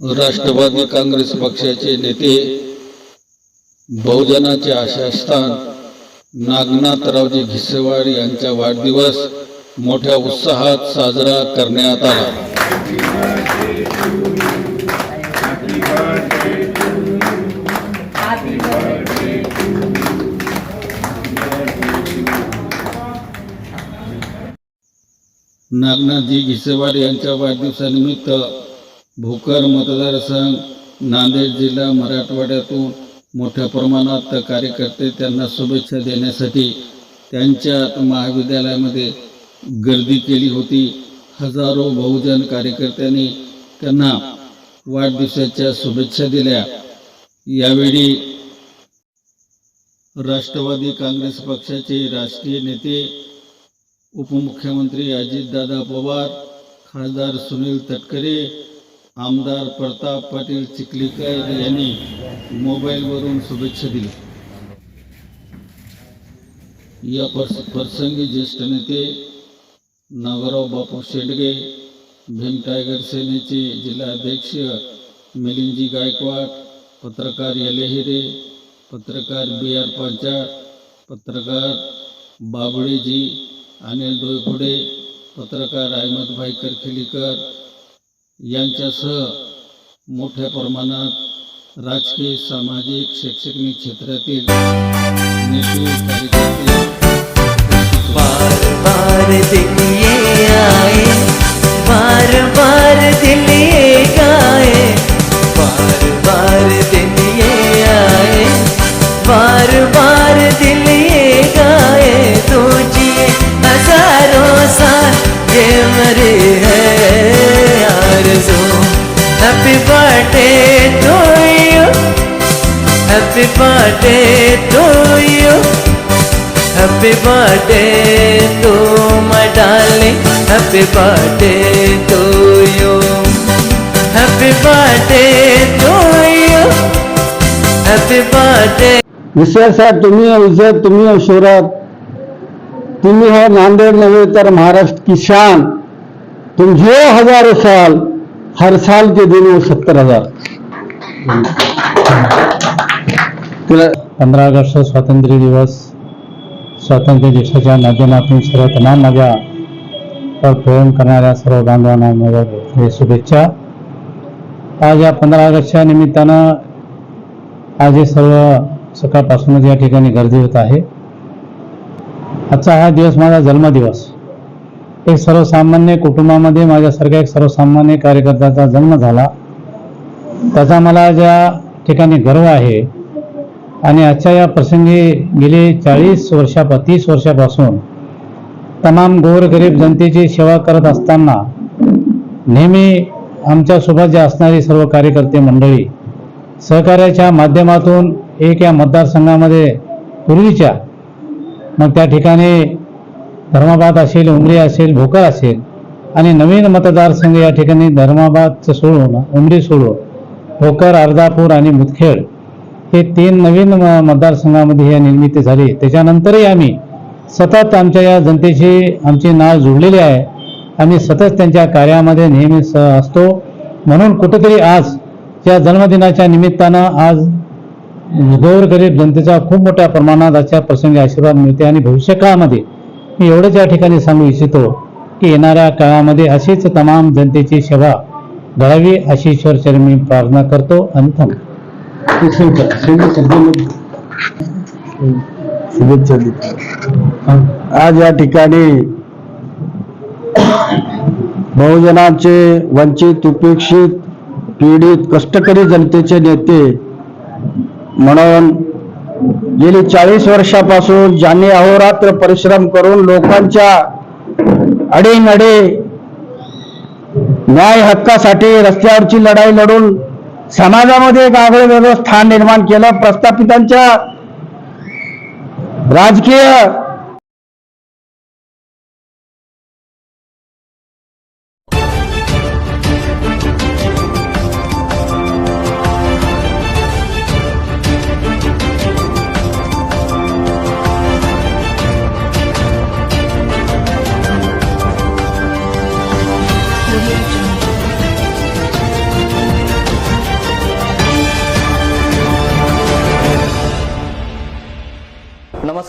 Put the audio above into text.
राष्ट्रवादी काँग्रेस पक्षाचे नेते बहुजनाचे आशास्थान नागनाथरावजी घिसेवाड यांचा वाढदिवस मोठ्या उत्साहात साजरा करण्यात आला. नागनाथजी घिसेवाड यांच्या वाढदिवसानिमित्त भोकर मतदारसंघ नांदेड जिल्हा मराठवाड्यातून मोठ्या प्रमाणात कार्यकर्ते त्यांना शुभेच्छा देण्यासाठी त्यांच्या महाविद्यालयामध्ये गर्दी केली होती. हजारो बहुजन कार्यकर्त्यांनी त्यांना वाढदिवसाच्या शुभेच्छा दिल्या. यावेळी राष्ट्रवादी काँग्रेस पक्षाचे राष्ट्रीय नेते उपमुख्यमंत्री अजितदादा पवार खासदार सुनील तटकरे आमदार प्रताप पाटील चिखलीकर यांनी मोबाईलवरून शुभेच्छा दिल्या. या प्रस प्रसंगी ज्येष्ठ नेते नागराव बापू शेडगे भीम टायगर सेनेचे जिल्हाध्यक्ष मिलिंदजी गायकवाड पत्रकार यलेहिरे पत्रकार बी आर पांचाळ पत्रकार बाबळेजी अनिल डोयफोडे पत्रकार अहमदभाई करखिलीकर यांच्यासह मोठ्या प्रमाणात राजकीय सामाजिक शैक्षणिक क्षेत्रातील happy birthday to you. Happy birthday to my darling Happy birthday to you Happy birthday to you Happy birthday विश्वासात तुम्ही हो इज़्ज़त तुम्ही हो शोहरत तुम्ही हो नांदेड नव्हे तर महाराष्ट्र की शान। तुम जियो हज़ारों साल, हर साल के दिन वो सत्तर हज़ार। पंधरा ऑगस्ट स्वातंत्र्य दिवस स्वातंत्र्य दिवसाच्या माध्यमातून सर्व तमाम माझ्या प्रेम करणाऱ्या सर्व बांधवांना माझ्या हे शुभेच्छा. आज या पंधरा ऑगस्टच्या निमित्तानं आज हे सर्व सकाळपासूनच या ठिकाणी गर्दी होत आहे. आजचा हा दिवस माझा जन्मदिवस. एक सर्वसामान्य कुटुंबामध्ये माझ्यासारख्या एक सर्वसामान्य कार्यकर्त्याचा जन्म झाला. त्याचा मला ज्या ठिकाणी गर्व आहे आणि आजच्या या प्रसंगी गेले चाळीस वर्षा तीस वर्षापासून तमाम गोरगरीब जनतेची सेवा करत असताना नेहमी आमच्यासोबत जे असणारी सर्व कार्यकर्ते मंडळी सहकार्याच्या माध्यमातून एक या मतदारसंघामध्ये पूर्वीच्या मग त्या ठिकाणी धर्माबाद असेल उमरी असेल भोकर असेल आणि नवीन मतदारसंघ या ठिकाणी धर्माबादचं सोडून उमरी सोडून भोकर अर्धापूर आणि मुदखेड हे तीन नवीन म- मतदारसंघामध्ये या निर्मिती झाली. त्याच्यानंतरही आम्ही सतत आमच्या या जनतेशी आमची नाव जुळलेले आहे. आम्ही सतत त्यांच्या कार्यामध्ये नेहमी स असतो. म्हणून कुठेतरी आज या जन्मदिनाच्या निमित्तानं आज गोरगरीब जनतेचा खूप मोठ्या प्रमाणात आजच्या प्रसंगी आशीर्वाद मिळते आणि भविष्यकाळामध्ये मी एवढंच या ठिकाणी सांगू इच्छितो की येणाऱ्या काळामध्ये अशीच तमाम जनतेची सेवा घडावी अशी ईश्वरचरी मी प्रार्थना करतो. आणि थांबतो शुभेच्छा आज या ठिकाणी बहुजनांचे वंचित उपेक्षित पीडित कष्टकरी जनतेचे नेते म्हणून गेली चाळीस वर्षापासून ज्यांनी अहोरात्र परिश्रम करून लोकांच्या अडीनडे न्याय हक्कासाठी रस्त्यावरची लढाई लढून समाजामध्ये एक आगळं वेगळं स्थान निर्माण केलं. प्रस्थापितांच्या राजकीय